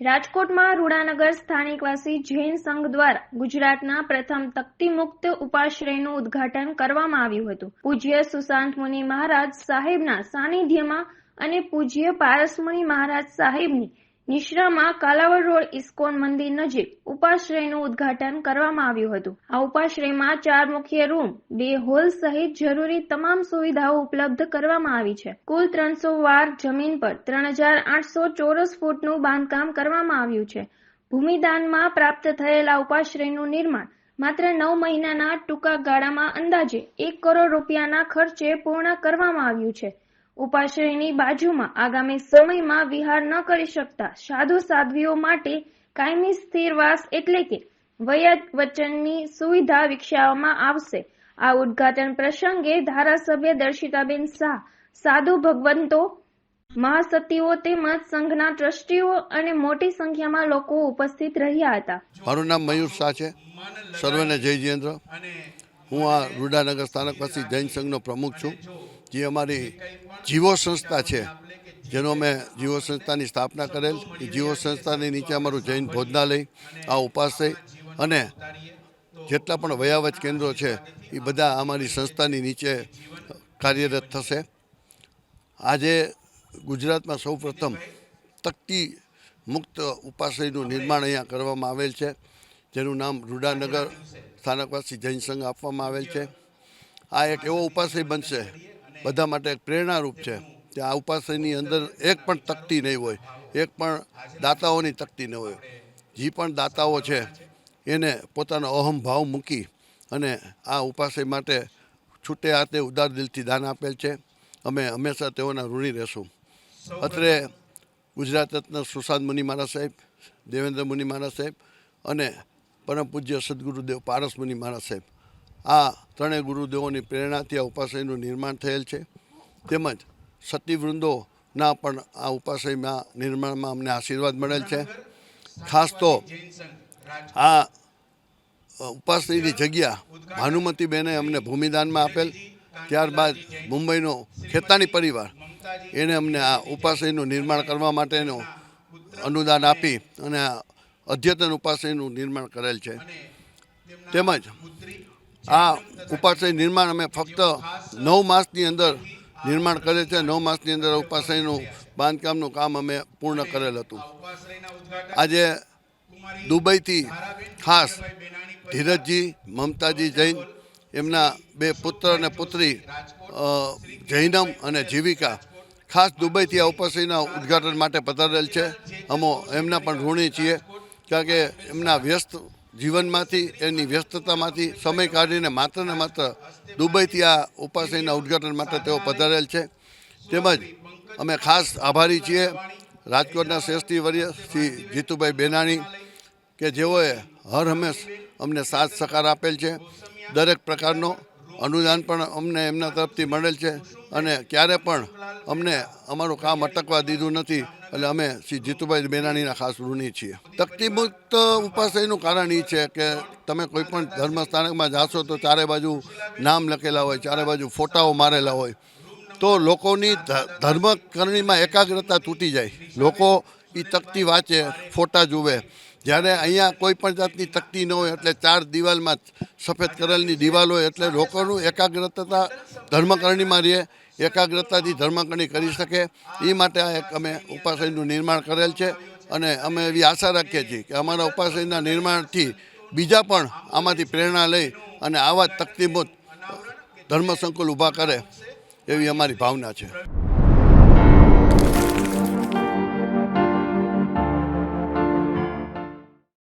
રાજકોટમાં રૂડાનગર સ્થાનિકવાસી જૈન સંઘ દ્વારા ગુજરાતના પ્રથમ તકતી મુક્ત ઉપાશ્રયનું ઉદ્ઘાટન કરવામાં આવ્યું હતું. પૂજ્ય સુશાંત મુનિ મહારાજ સાહેબના સાનિધ્યમાં અને પૂજ્ય પારસમુનિ મહારાજ સાહેબની નિશ્રામાં કાલાવડ રોડ ઇસ્કોન મંદિર નજીક ઉપાશ્રયનું ઉદ્ઘાટન કરવામાં આવ્યું હતું. આ ઉપાશ્રયમાં ચાર મુખ્ય રૂમ, બે હોલ સહિત જરૂરી તમામ સુવિધાઓ ઉપલબ્ધ કરવામાં આવી છે. કુલ ત્રણસો વાર જમીન પર ત્રણ હજાર આઠસો ચોરસ ફૂટનું બાંધકામ કરવામાં આવ્યું છે. ભૂમિદાનમાં પ્રાપ્ત થયેલા ઉપાશ્રયનું નિર્માણ માત્ર નવ મહિનાના ટૂંકા ગાળામાં અંદાજે એક કરોડ રૂપિયાના ખર્ચે પૂર્ણ કરવામાં આવ્યું છે. ઉપાશ્રયની બાજુમાં આગામી સમયમાં વિહાર ન કરી શકતા સાધુ સાધ્વીઓ માટે કાયમી સ્થિરવાસ એટલે કે વચનની સુવિધા વિકસાવવામાં આવશે. આ ઉદ્ઘાટન પ્રસંગે ધારાસભ્ય દર્શિતાબેન શાહ, સાધુ ભગવંતો, મહાસતીઓ તેમજ સંઘના ટ્રસ્ટીઓ અને મોટી સંખ્યામાં લોકો ઉપસ્થિત રહ્યા હતા. મારું નામ મયુર શાહ છે. સર્વને જય જયેન્દ્ર હું આ રૂડાનગર સ્થાનકવાસી જૈન સંઘનો પ્રમુખ છું. જે અમારી જીવો સંસ્થા છે, જેનો અમે જીવો સંસ્થાની સ્થાપના કરેલ, એ જીવો સંસ્થાની નીચે અમારું જૈન ભોજનાલય, આ ઉપાસય અને જેટલા પણ વયાવચ કેન્દ્રો છે, એ બધા અમારી સંસ્થાની નીચે કાર્યરત થશે. આજે ગુજરાતમાં સૌ પ્રથમ તકતી મુક્ત ઉપાસયનું નિર્માણ અહીંયા કરવામાં આવેલ છે, જેનું નામ રૂડાનગર સ્થાનકવાસી જૈન સંઘ આપવામાં આવેલ છે. આ એક એવો ઉપાસય બનશે બધા માટે એક પ્રેરણારૂપ છે કે આ ઉપાશ્રયની અંદર એક પણ તકતી નહીં હોય, એક પણ દાતાઓની તકતી ન હોય. જે પણ દાતાઓ છે, એને પોતાનો અહમ ભાવ મૂકી અને આ ઉપાસય માટે છૂટે હાથે ઉદાર દિલથી દાન આપેલ છે. અમે હંમેશા તેઓના ઋણી રહેશું. અત્રે ગુજરાત રત્ન સુશાંત મુનિ મહારાજ સાહેબ, દેવેન્દ્ર મુનિ મહારાજ સાહેબ અને પરમ પૂજ્ય સદગુરુદેવ પારસ મુનિ મહારાજ સાહેબ આ ત્રણેય ગુરુદેવોની પ્રેરણાથી આ ઉપાસયનું નિર્માણ થયેલ છે. તેમજ સતીવૃંદોના પણ આ ઉપાસયમાં, નિર્માણમાં અમને આશીર્વાદ મળેલ છે. ખાસ તો આ ઉપાસનીની જગ્યા ભાનુમતીબેને અમને ભૂમિદાનમાં આપેલ, ત્યારબાદ મુંબઈનો ખેતાણી પરિવાર, એને અમને આ ઉપાસયનું નિર્માણ કરવા માટેનું અનુદાન આપી અને અદ્યતન ઉપાસયનું નિર્માણ કરેલ છે. તેમજ આ ઉપાશ્રય નિર્માણ અમે ફક્ત નવ માસની અંદર નિર્માણ કરે છે નવ માસની અંદર ઉપાશ્રયનું બાંધકામનું કામ અમે પૂર્ણ કરેલ હતું. આજે દુબઈથી ખાસ ધીરજજી, મમતાજી જૈન એમના બે પુત્ર અને પુત્રી જૈનમ અને જીવિકા ખાસ દુબઈથી આ ઉપાશ્રયના ઉદ્ઘાટન માટે પધારેલ છે. અમો એમના પણ ઋણી છીએ. કારણ કે એમના વ્યસ્ત જીવનમાંથી એની વ્યસ્તતામાંથી સમય કાઢીને માત્ર ને માત્ર દુબઈથી આ ઉપાસનીના ઉદ્ઘાટન માટે તેઓ પધારેલ છે. તેમજ અમે ખાસ આભારી છીએ રાજકોટના શ્રેષ્ઠી વર્ય શ્રી જીતુભાઈ બેનાણી કે જેઓએ હર હંમેશ અમને સાથ સહકાર આપેલ છે. દરેક પ્રકારનો અનુદાન પણ અમને એમના તરફથી મળેલ છે અને ક્યારે પણ અમને અમારું કામ અટકવા દીધું નથી, એટલે અમે શ્રી જીતુભાઈ બેનાણીના ખાસ ઋણી છીએ. તકતીમુક્ત ઉપાસયનું કારણ એ છે કે તમે કોઈ પણ ધર્મ સ્થાનકમાં જાશો તો ચારે બાજુ નામ લખેલા હોય, ચારે બાજુ ફોટાઓ મારેલા હોય, તો લોકોની ધર્મકરણીમાં એકાગ્રતા તૂટી જાય. લોકો એ તકતી વાંચે, ફોટા જુએ જ્યારે અહીંયા કોઈ પણ જાતની તકતી ન હોય એટલે ચાર દિવાલમાં સફેદ કરેલની દિવાલ હોય એટલે લોકોનું એકાગ્રતા ધર્મકરણીમાં રહે, એકાગ્રતાથી ધર્મકરણી કરી શકે. એ માટે આ એક અમે ઉપાસનનું નિર્માણ કરેલ છે અને અમે એવી આશા રાખીએ છીએ કે અમારા ઉપાસનના નિર્માણથી બીજા પણ આમાંથી પ્રેરણા લઈ અને આવા તકતીમુત ધર્મ સંકુલ ઊભા કરે એવી અમારી ભાવના છે.